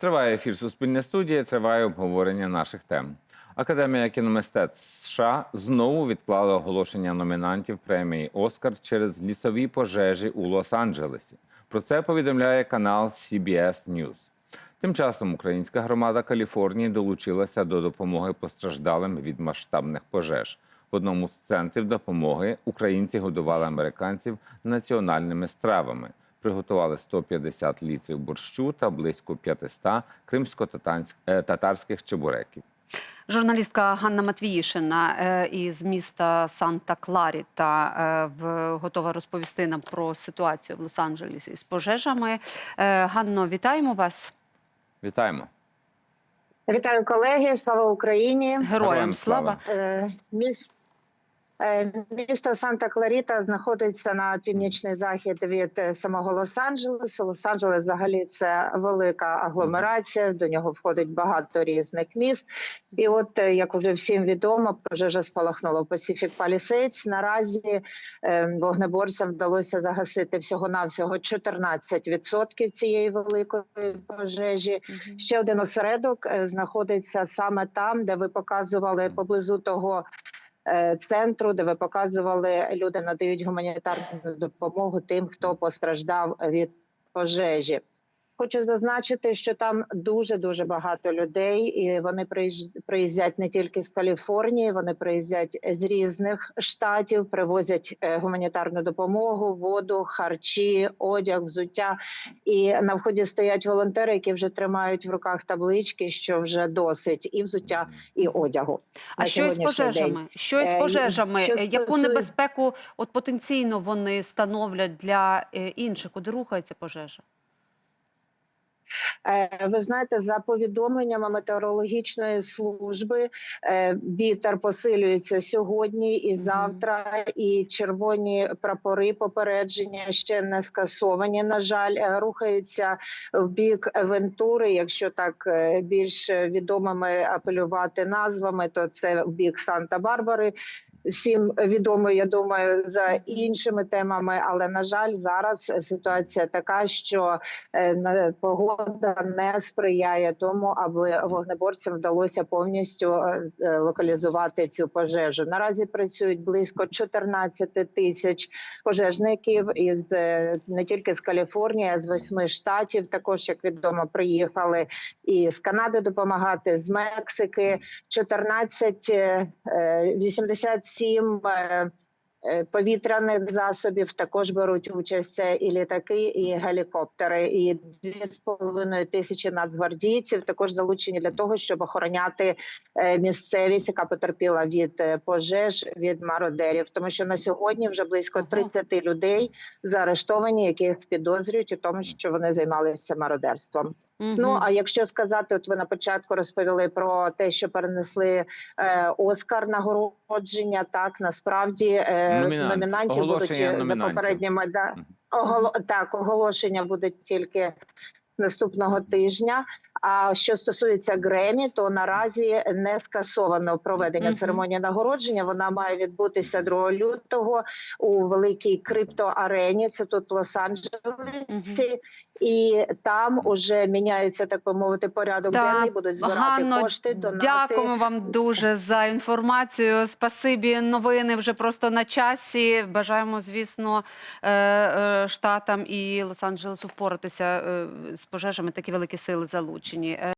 Триває ефір Суспільне студія, триває обговорення наших тем. Академія кіномистецтв США знову відклала оголошення номінантів премії Оскар через лісові пожежі у Лос-Анджелесі. Про це повідомляє канал CBS News. Тим часом українська громада Каліфорнії долучилася до допомоги постраждалим від масштабних пожеж. В одному з центрів допомоги українці годували американців національними стравами. Приготували 150 літрів борщу та близько 500 кримсько-татарських чебуреків. Журналістка Ганна Матвіїшина е, із міста Санта-Кларіта е, в- готова розповісти нам про ситуацію в Лос-Анджелесі з пожежами. Е, Ганно, вітаємо вас. Вітаємо! Вітаю колеги, слава Україні. Героям Героям слава. слава. Е, міс- е, Місто Санта-Кларіта знаходиться на північний захід від е, самого Лос-Анджелесу. Лос-Анджелес взагалі це велика агломерація. До нього входить багато різних міст. І от, е, як вже всім відомо, пожежа спалахнула в Pacific Palisades. Наразі вогнеборцям вдалося загасити всього навсього 14% цієї великої пожежі. Ще один осередок знаходиться саме там, де ви показували поблизу того центру, де ви показували, люди надають гуманітарну допомогу тим, хто постраждав від пожежі. Хочу зазначити, що там дуже дуже багато людей, і вони приїздять не тільки з Каліфорнії, вони приїздять з різних штатів, привозять е, гуманітарну допомогу, воду, харчі, одяг, взуття. І на вході стоять волонтери, які вже тримають в руках таблички, що вже досить і взуття, і одягу. А що із пожежами? день. Що із Е, пожежами? що Е, Яку стосує- небезпеку от потенційно вони становлять для е, інших? Куди рухається пожежа? Е, Ви знаєте, за повідомленнями метеорологічної служби, е, вітер посилюється сьогодні і завтра, і червоні прапори попередження ще не скасовані. На жаль, Е, рухаються в бік Вентури. Якщо так більш відомими апелювати назвами, то це в бік Санта-Барбари. Всім відомо, я думаю, за іншими темами, але на жаль, зараз ситуація така, що е, погода не сприяє тому, аби вогнеборцям вдалося повністю е, е, локалізувати цю пожежу. Наразі працюють близько 14 тисяч пожежників із не тільки з Каліфорнії, а з восьми штатів. Також як відомо, приїхали і з Канади допомагати, з Мексики. 14, е, е, 87 е, е, повітряних засобів також беруть участь. Це і літаки, і гелікоптери, і дві з половиною тисячі нацгвардійців також залучені для того, щоб охороняти е, місцевість, яка потерпіла від пожеж від мародерів. Тому що на сьогодні вже близько Ага. 30 людей заарештовані, яких підозрюють у тому, що вони займалися мародерством. Ну а якщо сказати, от ви на початку розповіли про те, що перенесли е, Оскар нагородження. Так насправді е, Номінант. номінантів будуть е, за попередніми да Мгм. оголо, так, оголошення будуть тільки наступного тижня. А що стосується Гремі, то наразі не скасовано проведення церемонії нагородження. Вона має відбутися 2 лютого у великій криптоарені. Це тут в Лос-Анджелесі. І там уже міняється так би мовити порядок денний. Будуть збирати Ганно, кошти. Донати. Дякуємо вам дуже за інформацію. Спасибі. Новини вже просто на часі. Бажаємо, звісно, е, е, штатам і Лос-Анджелесу впоратися е, з пожежами. Такі великі сили залучені. Е,